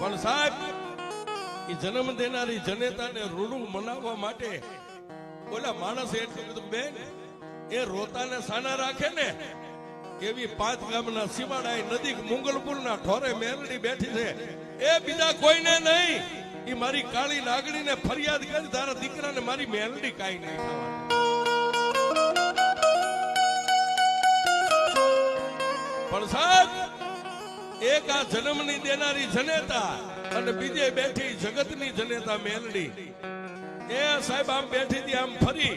પણ સાહેબ, એ જન્મ દેનારી જનેતાને રૂડું મનાવવા માટે બોલા માણસ એટલું કીધું, બેન, એ રોતાને સાના રાખે ને, એવી પાંચ ગામના સીમાડા નદીક મુંગલપુરના ઠોરે મેલડી બેઠી છે. એ બીજા કોઈને નહીં. એ મારી કાળી નાગણીને ફરિયાદ કરી તારા દીકરાને મારી મેલડી કાઈ નહીં પણ સાહેબ એક આ જન્મની દેનારી જનેતા અને બીજે બેઠી જગતની જનેતા મેલડી. એ સાહેબ આમ બેઠી હતી આમ ફરી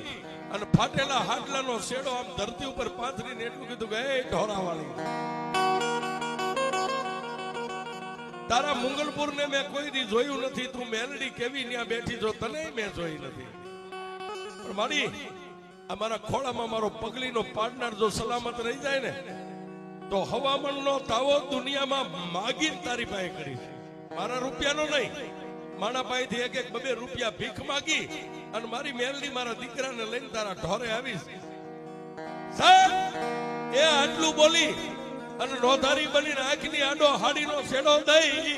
અને ફાટેલા હાડલાનો શેડો આમ ધરતી ઉપર પાથરીને એટલું કીધું કે, એ ઢોરાવાળી. તારા મુંગલપુર ને મેં કોઈ દી જોયું નથી, તું મેલડી કેવી ત્યાં બેઠી છો, તને મેં જોઈ નથી. પણ મારી, આ મારા ખોળામાં મારો પગલીનો પાડનાર જો સલામત રહી જાય ને તો હવામાનનો તાવો દુનિયામાં માગી તારી પાસે કરી. મારા રૂપિયાનો નહીં. મારા પાસેથી એક એક બબે રૂપિયા ભીખ માગી અને મારી મેલની મારા દીકરાને લઈને તારા ઢોરે આવીશ સાહેબ, એ આટલું બોલી અને નોધારી બનીને આંખની આડો હાડીનો શેડો દઈ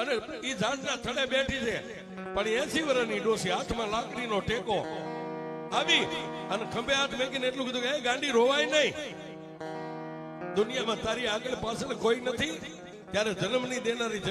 અને એ ઝાડના થડે બેઠી છે. પણ એસી વર્ષની ડોસી હાથમાં લાકડીનો ટેકો. આવી અને ખંભે હાથ મેકીને એટલું કીધું કે ગાંડી રોવાય નહીં. દુનિયામાં તારી આગળ પાછળ કોઈ નથી. ત્યારે જન્મની દેનારી જન